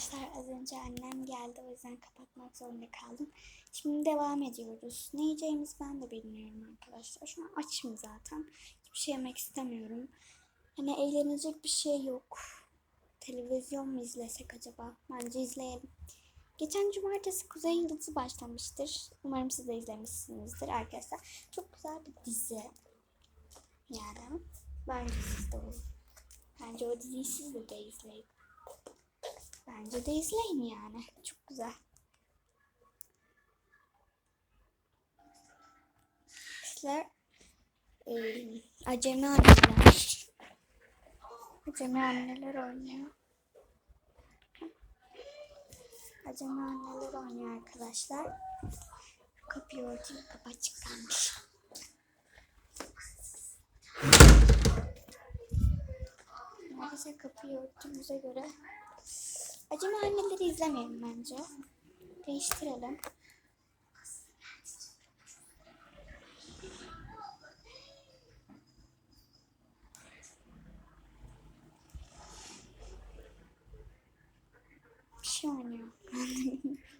arkadaşlar az önce annem geldi o yüzden kapatmak zorunda kaldım. Şimdi devam ediyoruz. Ne yiyeceğimizi ben de bilmiyorum arkadaşlar. Şu an açım zaten. Hiçbir şey yemek istemiyorum. Hani eğlenecek bir şey yok. Televizyon mu izlesek acaba? Bence izleyelim. Geçen cumartesi Kuzey Yıldızı başlamıştır. Umarım siz de izlemişsinizdir arkadaşlar. Çok güzel bir dizi. Yani bence siz de olur. Bence o diziyi siz de izleyin. Bence de izleyin yani. Çok güzel. Arkadaşlar eee, acemi anneler. Acemi anneler oynuyor. Acemi anneler oynuyor arkadaşlar. Kapıyı örteyim. Kapı açık kalmış. Arkadaşlar kapıyı örttüğümüze göre Acemi anneleri izlemeyelim bence. Değiştirelim. Bir şey oynuyor.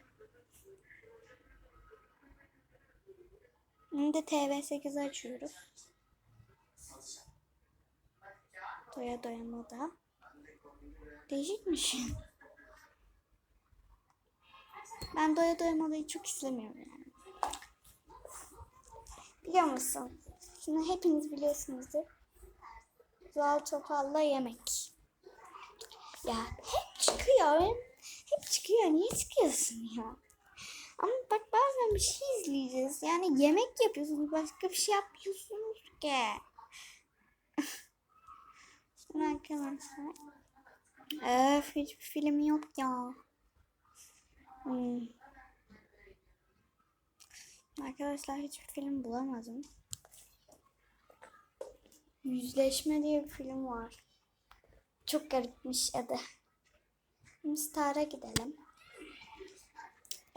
Şimdi TV8 açıyoruz. Doya doya moda. Değişikmiş. Ben doya doya modayı çok istemiyorum yani. Biliyor musun? Şimdi hepiniz biliyorsunuzdur. Zuhal Topal'la yemek. Ya hep çıkıyor. Hep çıkıyor. Niye çıkıyorsun ya? Ama bak bazen bir şey izleyeceğiz. Yani yemek yapıyorsunuz. Başka bir şey yapmıyorsunuz ki. Şimdi arkadaşlar. Öf hiçbir film yok ya. Hmm. Arkadaşlar hiçbir film bulamadım. Yüzleşme diye bir film var. Çok garipmiş adı. Star'a gidelim.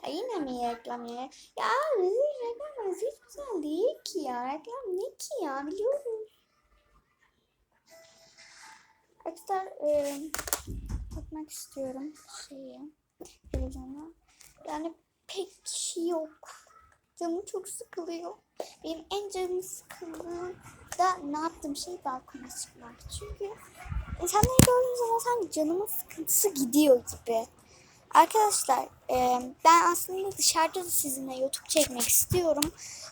Ya yine mi reklam ya? Ya bizim reklam hiç güzel değil ki ya. Reklam ne ki ya biliyoruz. Arkadaşlar e, bakmak istiyorum şeyi televizyona. Yani pek bir şey yok. Canım çok sıkılıyor. Benim en canım sıkıldığında ne yaptığım şey balkona çıkmak. Çünkü insanları gördüğüm zaman sanki canımın sıkıntısı gidiyor gibi. Arkadaşlar e, ben aslında dışarıda da sizinle YouTube çekmek istiyorum.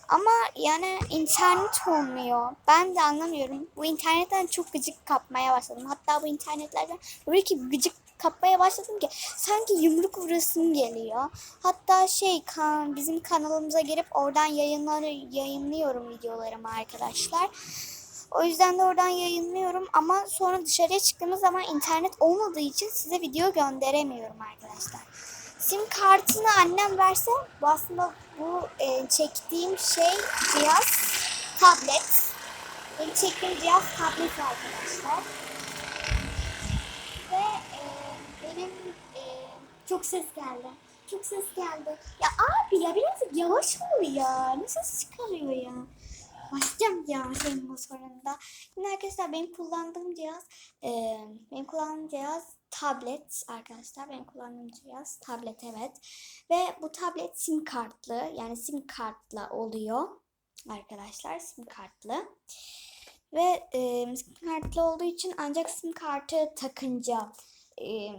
Ama yani internet olmuyor. Ben de anlamıyorum. Bu internetten çok gıcık kapmaya başladım. Hatta bu internetlerden öyle ki gıcık kapmaya başladım ki sanki yumruk vurasım geliyor. Hatta şey kan, bizim kanalımıza gelip oradan yayınları yayınlıyorum videolarımı arkadaşlar. O yüzden de oradan yayınlıyorum ama sonra dışarıya çıktığımız zaman internet olmadığı için size video gönderemiyorum arkadaşlar. Sim kartını annem verse bu aslında bu e, çektiğim şey cihaz tablet. Benim çektiğim cihaz tablet arkadaşlar. Ve e, benim e, çok ses geldi. Çok ses geldi. Ya abi ya birazcık yavaş ol ya. Ne ses çıkarıyor ya. Başlayacağım ya şeyin motorunda. Şimdi arkadaşlar benim kullandığım cihaz e, benim kullandığım cihaz tablet arkadaşlar. Benim kullandığım cihaz tablet evet. Ve bu tablet sim kartlı. Yani sim kartla oluyor. Arkadaşlar sim kartlı. Ve e, sim kartlı olduğu için ancak sim kartı takınca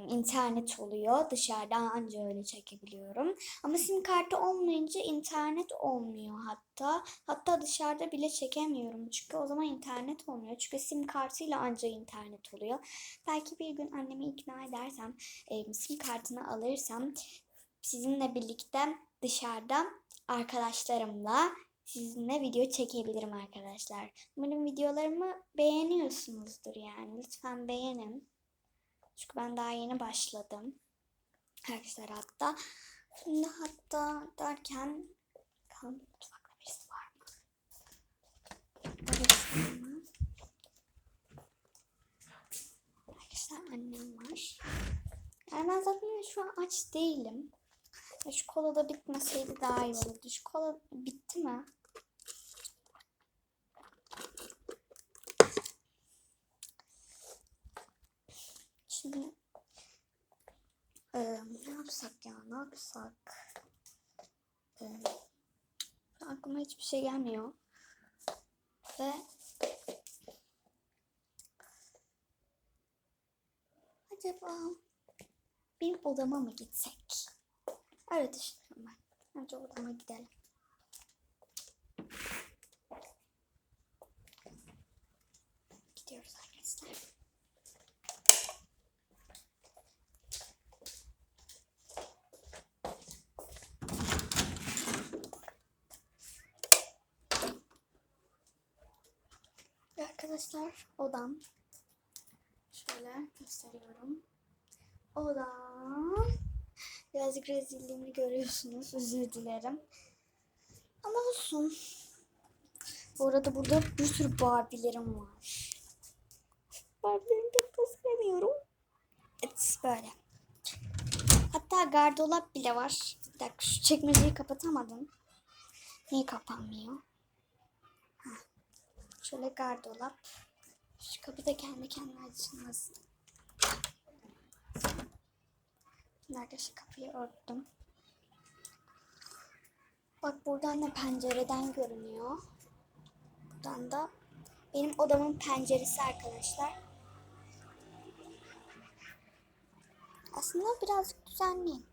internet oluyor. Dışarıdan anca öyle çekebiliyorum. Ama sim kartı olmayınca internet olmuyor hatta. Hatta dışarıda bile çekemiyorum. Çünkü o zaman internet olmuyor. Çünkü sim kartıyla anca internet oluyor. Belki bir gün annemi ikna edersem, sim kartını alırsam sizinle birlikte dışarıda arkadaşlarımla sizinle video çekebilirim arkadaşlar. Umarım videolarımı beğeniyorsunuzdur yani. Lütfen beğenin. Çünkü ben daha yeni başladım. Arkadaşlar hatta. Şimdi hatta derken bakalım mutfakta birisi var mı? Arkadaşlar annem var. Yani ben zaten şu an aç değilim. Şu kola da bitmeseydi daha iyi olurdu. Şu kola bitti mi? Şimdi Ee, ne yapsak ya? Ne yapsak? Ee, aklıma hiçbir şey gelmiyor. Ve acaba benim odama mı gitsek? Öyle düşünüyorum ben. Önce odama gidelim. Gidiyoruz arkadaşlar. Ve Arkadaşlar odam. Şöyle gösteriyorum. Odam. Birazcık rezilliğimi görüyorsunuz. Özür dilerim. Ama olsun. Bu arada burada bir sürü Barbie'lerim var. Barbie'lerimi pek gösteremiyorum. Evet böyle. Hatta gardırop bile var. Bir dakika şu çekmeceyi kapatamadım. Niye kapanmıyor? Şöyle gardırop. Şu kapı da kendi kendine açılmasın. Nerede şu kapıyı örttüm. Bak buradan da pencereden görünüyor. Buradan da benim odamın penceresi arkadaşlar. Aslında birazcık düzenliyim.